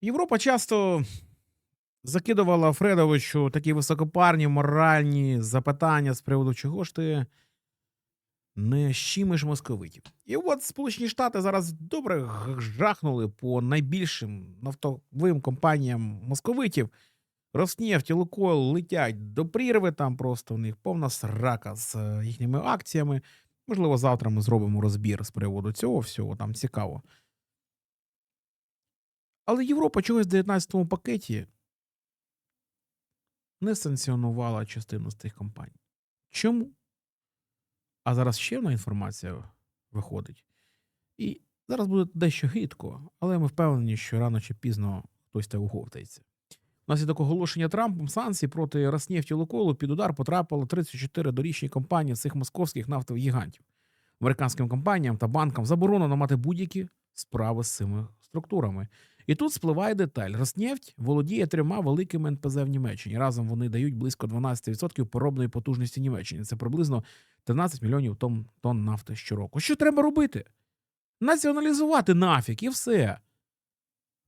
Європа часто закидувала Фредовичу такі високопарні моральні запитання з приводу, чого ж ти не щимиш московитів. І от Сполучені Штати зараз добре жахнули по найбільшим нафтовим компаніям московитів. Роснефть, Лукойл летять до прірви, там просто у них повна срака з е, їхніми акціями. Можливо, завтра ми зробимо розбір з приводу цього всього, там цікаво. Але Європа чогось в 19-му пакеті не санкціонувала частину з тих компаній. Чому? А зараз ще одна інформація виходить. І зараз буде дещо гидко, але ми впевнені, що рано чи пізно хтось та уговтається. Внаслідок оголошення Трампом санкцій проти Роснефті Лукойлу під удар потрапило 34 дорічні компанії цих московських нафтових гігантів. Американським компаніям та банкам заборонено мати будь-які справи з цими структурами. І тут спливає деталь. Роснефть володіє трьома великими НПЗ в Німеччині. Разом вони дають близько 12% поробної потужності Німеччини. Це приблизно 13 мільйонів тонн, нафти щороку. Що треба робити? Націоналізувати нафік і все.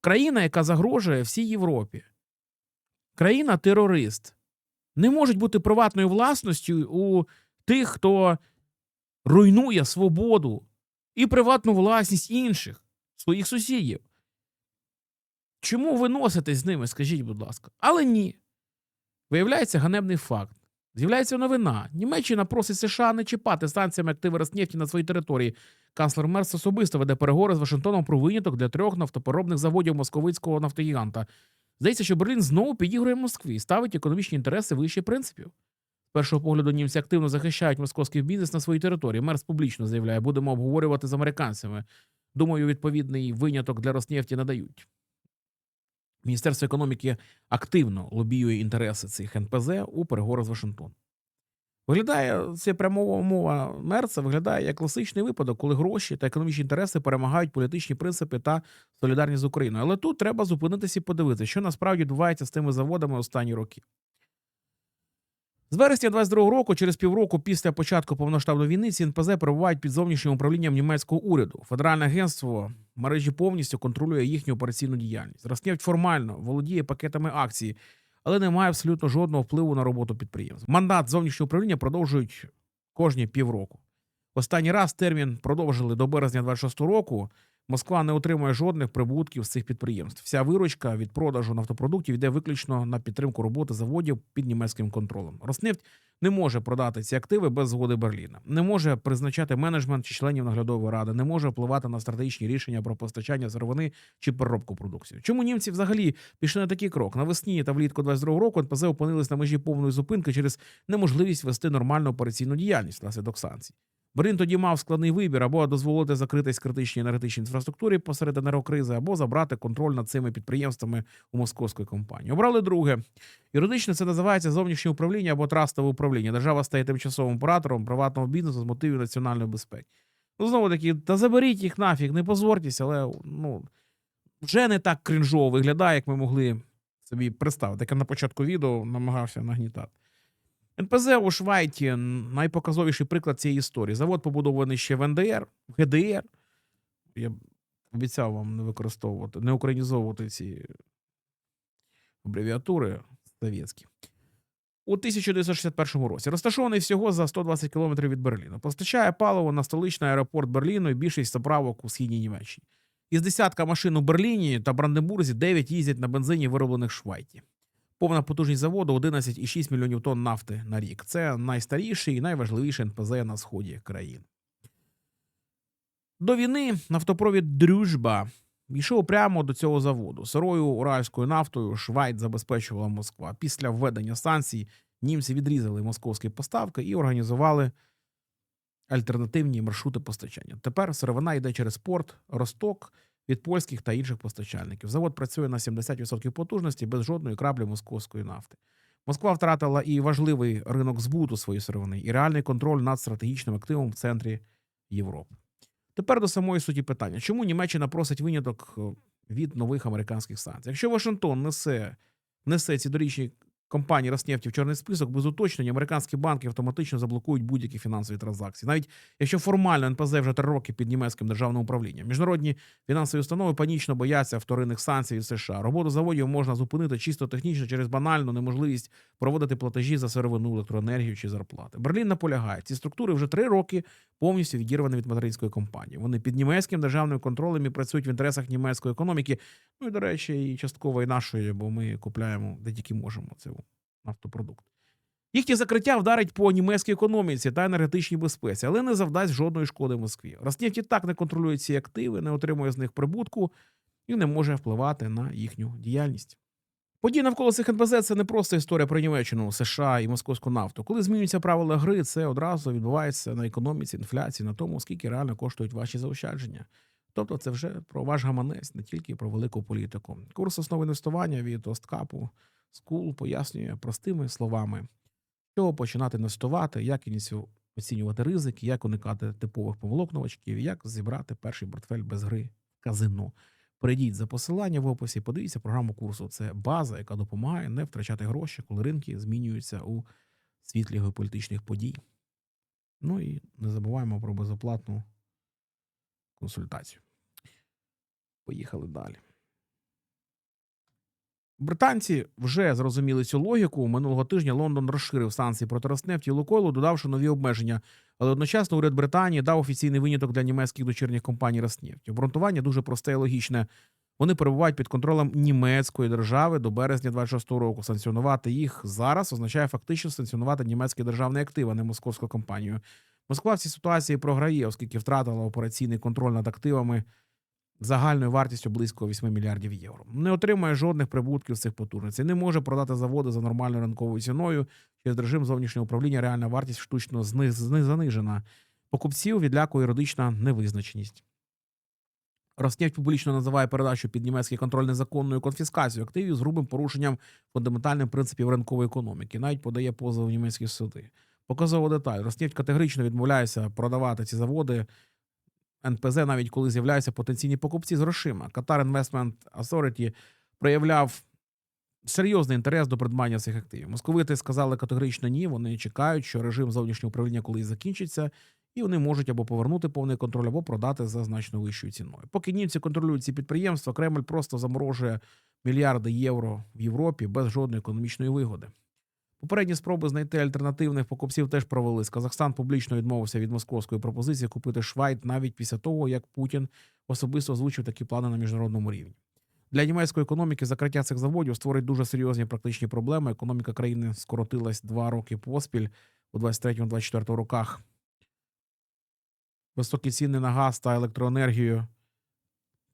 Країна, яка загрожує всій Європі. Країна-терорист. Не можуть бути приватною власністю у тих, хто руйнує свободу і приватну власність інших, своїх сусідів. Чому ви носитесь з ними, скажіть, будь ласка. Але ні. Виявляється ганебний факт. З'являється новина. Німеччина просить США не чіпати санкціями активи Роснефті на своїй території. Канцлер Мерс особисто веде переговори з Вашингтоном про виняток для трьох нафтопереробних заводів московицького нафтогіганта. Здається, що Берлін знову підігрує Москві і ставить економічні інтереси вище принципів. З першого погляду німці активно захищають московський бізнес на своїй території. Мерс публічно заявляє, будемо обговорювати з американцями. Думаю, відповідний виняток для Роснефті надають. Міністерство економіки активно лобіює інтереси цих НПЗ у переговорах з Вашингтоном. Виглядає це прямова мова Мерца, виглядає як класичний випадок, коли гроші та економічні інтереси перемагають політичні принципи та солідарність з Україною. Але тут треба зупинитися і подивитися, що насправді відбувається з тими заводами останні роки. З вересня 22-го року, через півроку після початку повноштабної війни, ці перебувають під зовнішнім управлінням німецького уряду. Федеральне агентство мережі повністю контролює їхню операційну діяльність. Роснефть формально володіє пакетами акцій, але не має абсолютно жодного впливу на роботу підприємств. Мандат зовнішнього управління продовжують кожні півроку. Останній раз термін продовжили до березня 26 року. Москва не отримує жодних прибутків з цих підприємств. Вся виручка від продажу нафтопродуктів йде виключно на підтримку роботи заводів під німецьким контролем. Роснефть не може продати ці активи без згоди Берліна, не може призначати менеджмент чи членів наглядової ради, не може впливати на стратегічні рішення про постачання сировини чи переробку продукції. Чому німці взагалі пішли на такий крок? Навесні та влітку 22 року НПЗ опинились на межі повної зупинки через неможливість вести нормальну операційну діяльність внаслідок санкцій. Берлін тоді мав складний вибір або дозволити закритись критичній енергетичній інфраструктурі посеред енергокризи, або забрати контроль над цими підприємствами у московської компанії. Обрали друге. Юридично це називається зовнішнє управління або трастове управління. Держава стає тимчасовим оператором приватного бізнесу з мотивів національної безпеки. Ну, знову таки, та заберіть їх нафіг, не позорьтесь, але ну, вже не так крінжово виглядає, як ми могли собі представити, як я на початку відео намагався нагнітати. НПЗ у Швайті найпоказовіший приклад цієї історії. Завод побудований ще в НДР, в ГДР. Я обіцяв вам не використовувати, не українізовувати ці абревіатури совєтські. У 1961 році розташований всього за 120 кілометрів від Берліну. Постачає паливо на столичний аеропорт Берліну і більшість заправок у східній Німеччині. Із десятка машин у Берліні та Бранденбурзі 9 їздять на бензині, вироблених в Швайті. Повна потужність заводу 11,6 мільйонів тонн нафти на рік. Це найстаріший і найважливіший НПЗ на сході країни. До війни нафтопровід Дружба йшов прямо до цього заводу. Сирою уральською нафтою Швайт забезпечувала Москва. Після введення санкцій німці відрізали московські поставки і організували альтернативні маршрути постачання. Тепер сировина йде через порт, Росток від польських та інших постачальників. Завод працює на 70% потужності без жодної краплі московської нафти. Москва втратила і важливий ринок збуту своєї сировини, і реальний контроль над стратегічним активом в центрі Європи. Тепер до самої суті питання: чому Німеччина просить виняток е, від нових американських санкцій? Якщо Вашингтон несе, несе ці дорічні компаній Роснефті в чорний список, без уточнення американські банки автоматично заблокують будь-які фінансові транзакції, навіть якщо формально НПЗ вже три роки під німецьким державним управлінням. Міжнародні фінансові установи панічно бояться вторинних санкцій від США. Роботу заводів можна зупинити чисто технічно через банальну неможливість проводити платежі за сировину, електроенергію чи зарплати. Берлін наполягає, ці структури вже три роки повністю відірвані від материнської компанії. Вони під німецьким державним контролем і працюють в інтересах німецької економіки. Ну і до речі, і частково і нашої, бо ми купляємо де тільки можемо цей нафтопродукт. Їхнє закриття вдарить по німецькій економіці та енергетичній безпеці, але не завдасть жодної шкоди Москві. Роснефть і так не контролює ці активи, не отримує з них прибутку і не може впливати на їхню діяльність. Події навколо цих НПЗ це не просто історія про Німеччину, США і московську нафту. Коли змінюються правила гри, це одразу відбувається на економіці, інфляції, на тому, скільки реально коштують ваші заощадження. Тобто це вже про ваш гаманець, не тільки про велику політику. Курс основи інвестування від Осткапу Скул пояснює простими словами, що починати інвестувати, як оцінювати ризики, як уникати типових помилок новачків, як зібрати перший портфель без гри в казино. Перейдіть за посилання в описі, подивіться програму курсу. Це база, яка допомагає не втрачати гроші, коли ринки змінюються у світлі геополітичних подій. Ну і не забуваємо про безоплатну консультацію. Поїхали далі. Британці вже зрозуміли цю логіку. Минулого тижня Лондон розширив санкції проти Роснефті і Лукойлу, додавши нові обмеження. Але одночасно уряд Британії дав офіційний виняток для німецьких дочірніх компаній Роснефті. Обґрунтування дуже просте і логічне. Вони перебувають під контролем німецької держави до березня 26-го року. Санкціонувати їх зараз означає фактично санкціонувати німецький державний актив, а не московську компанію. Москва в цій ситуації програє, оскільки втратила операційний контроль над активами загальною вартістю близько 8 мільярдів євро. Не отримує жодних прибутків з цих потужностей, не може продати заводи за нормальною ринковою ціною. Через режим зовнішнього управління реальна вартість штучно занижена. Покупців відлякує юридична невизначеність. Роснефть публічно називає передачу під німецький контроль незаконною конфіскацією активів з грубим порушенням фундаментальних принципів ринкової економіки. Навіть подає позов в німецькі суди. Показова деталь. Роснефть категорично відмовляється продавати ці заводи НПЗ, навіть коли з'являються потенційні покупці з грошима. Qatar Investment Authority проявляв серйозний інтерес до придбання цих активів. Московити сказали категорично ні. Вони чекають, що режим зовнішнього управління колись закінчиться, і вони можуть або повернути повний контроль, або продати за значно вищою ціною. Поки німці контролюють ці підприємства, Кремль просто заморожує мільярди євро в Європі без жодної економічної вигоди. Попередні спроби знайти альтернативних покупців теж провелись. Казахстан публічно відмовився від московської пропозиції купити Швайт навіть після того, як Путін особисто озвучив такі плани на міжнародному рівні. Для німецької економіки закриття цих заводів створить дуже серйозні практичні проблеми. Економіка країни скоротилась два роки поспіль у 23-24 роках. Високі ціни на газ та електроенергію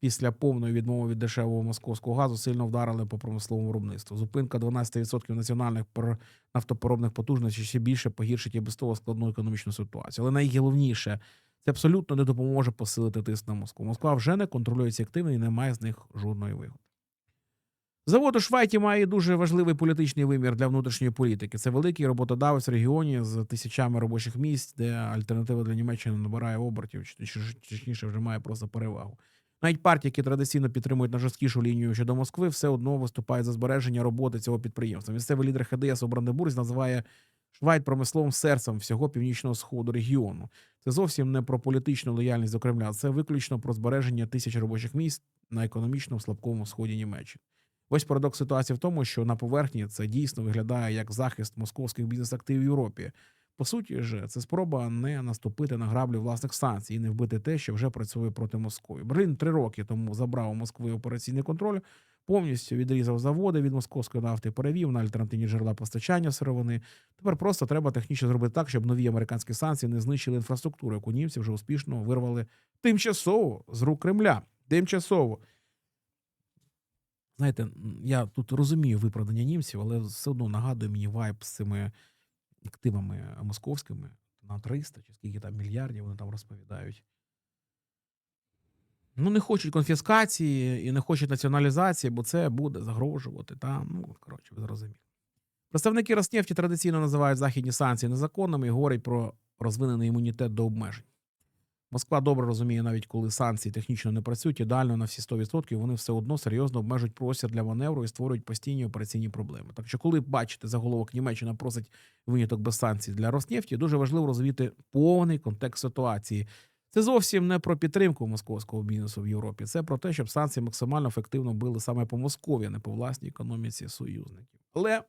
після повної відмови від дешевого московського газу сильно вдарили по промисловому виробництву. Зупинка 12% національних пор- нафтопереробних потужностей ще більше погіршить і без того складну економічну ситуацію. Але найголовніше, це абсолютно не допоможе посилити тиск на Москву. Москва вже не контролює ці активи і не має з них жодної вигоди. Завод у Швайті має дуже важливий політичний вимір для внутрішньої політики. Це великий роботодавець в регіоні з тисячами робочих місць, де альтернатива для Німеччини набирає обертів, чи- точніше вже має просто перевагу. Навіть партії, які традиційно підтримують найжорсткішу лінію щодо Москви, все одно виступають за збереження роботи цього підприємства. Місцевий лідер ХДС у Бранденбурзі називає Швайт промисловим серцем всього північного сходу регіону. Це зовсім не про політичну лояльність до Кремля, це виключно про збереження тисяч робочих місць на економічно слабкому сході Німеччини. Ось парадокс ситуації в тому, що на поверхні це дійсно виглядає як захист московських бізнес-активів в Європі. По суті ж, це спроба не наступити на граблі власних санкцій і не вбити те, що вже працює проти Москви. Берлін три роки тому забрав у Москви операційний контроль, повністю відрізав заводи від московської нафти, перевів на альтернативні джерела постачання сировини. Тепер просто треба технічно зробити так, щоб нові американські санкції не знищили інфраструктуру, яку німці вже успішно вирвали тимчасово з рук Кремля. Тимчасово. Знаєте, я тут розумію виправдання німців, але все одно нагадує мені вайб з цими активами московськими на 300 чи скільки там мільярдів вони там розповідають. Ну, не хочуть конфіскації і не хочуть націоналізації, бо це буде загрожувати. Та? Ну, коротше, ви зрозуміли. Представники Роснефті традиційно називають західні санкції незаконними і говорять про розвинений імунітет до обмежень. Москва добре розуміє, навіть коли санкції технічно не працюють, ідеально на всі 100%, вони все одно серйозно обмежують простір для маневру і створюють постійні операційні проблеми. Так що, коли бачите заголовок Німеччина просить виняток без санкцій для Роснефті, дуже важливо розуміти повний контекст ситуації. Це зовсім не про підтримку московського бізнесу в Європі. Це про те, щоб санкції максимально ефективно били саме по Москові, а не по власній економіці союзників. Але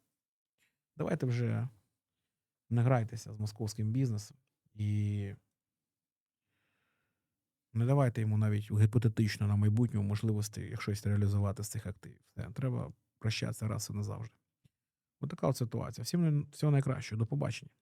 давайте вже не грайтеся з московським бізнесом і не давайте йому навіть гіпотетично на майбутньому можливості щось реалізувати з цих активів. Все, треба прощатися раз і назавжди. Отака от ситуація. Всім всього найкращого. До побачення.